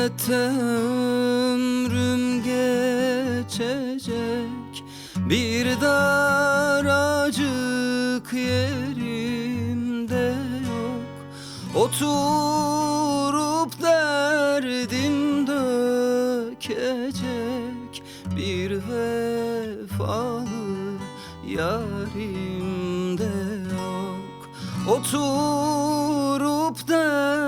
Gurbette ömrüm geçecek. Bir daracık yerimde yok. Oturup derdim dökecek. Bir vefalı yarimde yok. Oturup derdim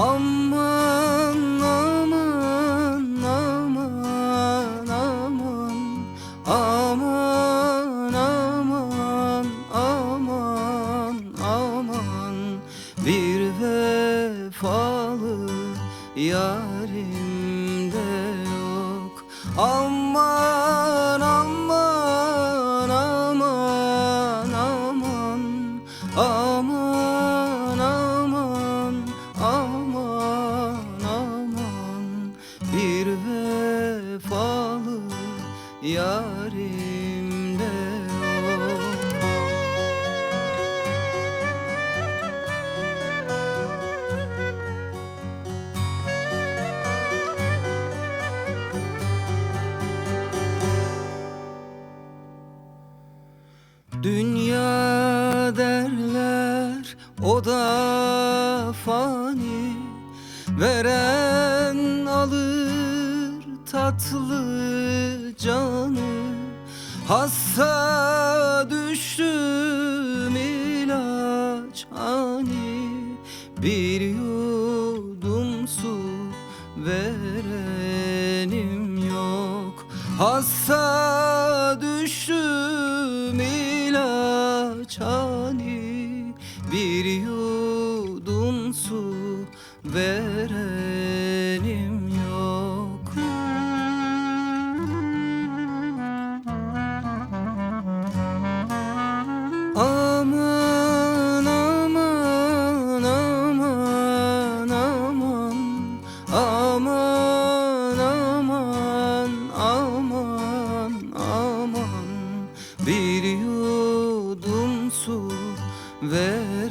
Aman aman aman aman aman aman aman aman. Bir vefalı yarim de yok. Aman Dünya derler o da fani. Veren alır tatlı canı. Hasta düştüm ilaç hani. Bir yudum su verenim yok. Hasta düştüm çani bir yudum su veren. there